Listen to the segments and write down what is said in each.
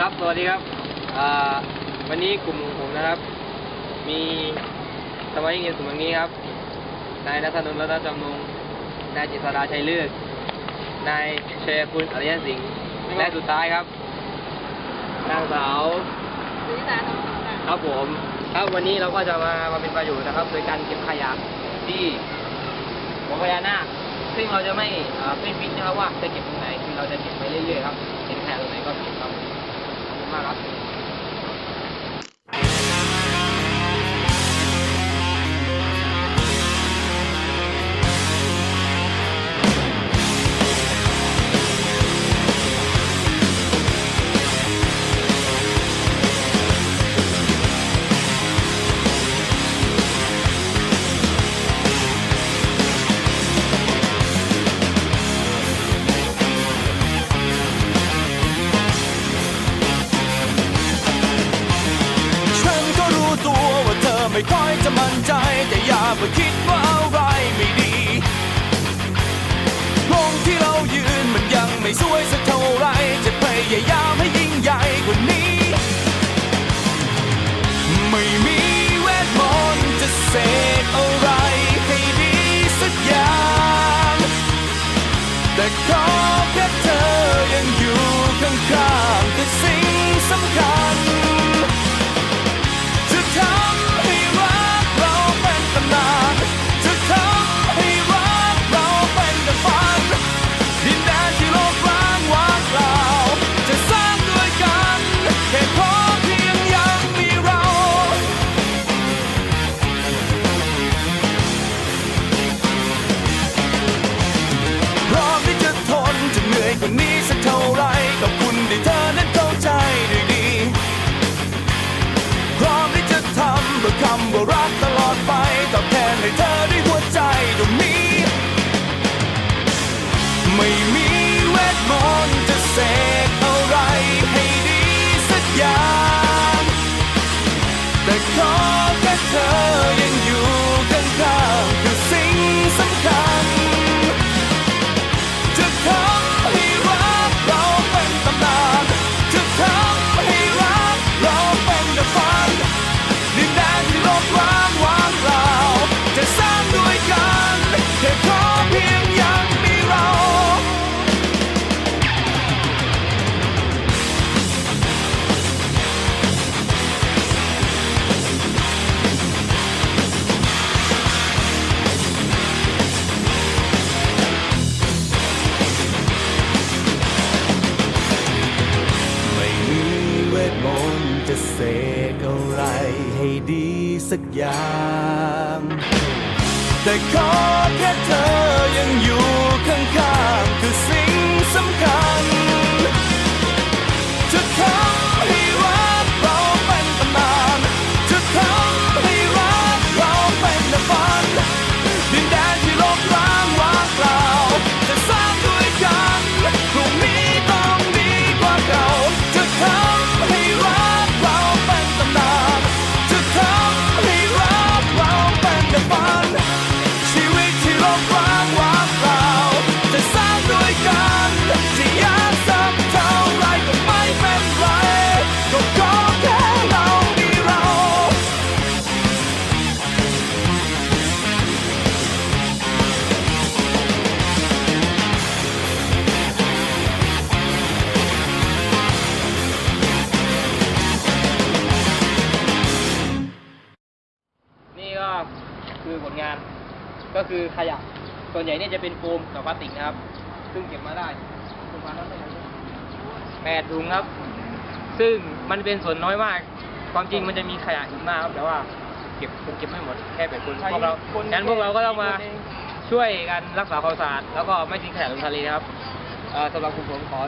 วัสดีครับอ่าวันนี้กลุ่มของผมนะครับ มีสมาชิกในกลุ่มอย่างนี้ครับ นายนัทนนท์รัตนจำนง นายจิตรดาชัยเลือกนายเชยคุณอริยสิงห์และสุดท้ายครับ นางสาวสุนิสาทองคำค่ะครับผม ครับวันนี้เราก็จะมามาเป็นประโยชน์นะครับ โดยการเก็บขยะที่หัวพญานาคซึ่งเราจะไม่อ่าไม่ฟิกนะครับว่าจะเก็บตรงไหน คือเราจะเก็บไปเรื่อยๆครับ เห็นขยะตรงไหนก็เก็บครับ ขอ ไม่ค่อยจะมั่นใจ แต่อย่าไปคิดว่าอะไรไม่ดีตรงที่เรายืนมันยังไม่สวยสักเท่าไร จะพยายามให้ยิ่งใหญ่กว่านี้ ไม่มีเวทมนต์จะเสกอะไรให้ดีสักอย่าง แต่ขอแค่เธอยังอยู่ข้างๆคือสิ่งสำคัญ เสกอะไรให้ดีสักอย่าง แต่ขอแค่เธอยังอยู่ คือผลงาน ก็คือขยะส่วนใหญ่เนี่ยจะเป็นโฟมกับพลาสติกนะครับ ซึ่งเก็บมาได้ประมาณนั้นแปดถุงครับ ซึ่งมันเป็นส่วนน้อยมาก ความจริงมันจะมีขยะอีกมากครับแต่ว่าเก็บผมเก็บไม่หมดแค่แปดคนพวกเราฉะนั้นพวกเราก็ต้องมาช่วยกันรักษาความสะอาดแล้วก็ไม่ทิ้งขยะลงทะเลนะครับเอ่อสำหรับกลุ่มผมขอ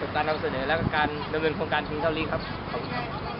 จบการนำเสนอและการดำเนินโครงการทิ้งเท่านี้ครับขอบคุณครับ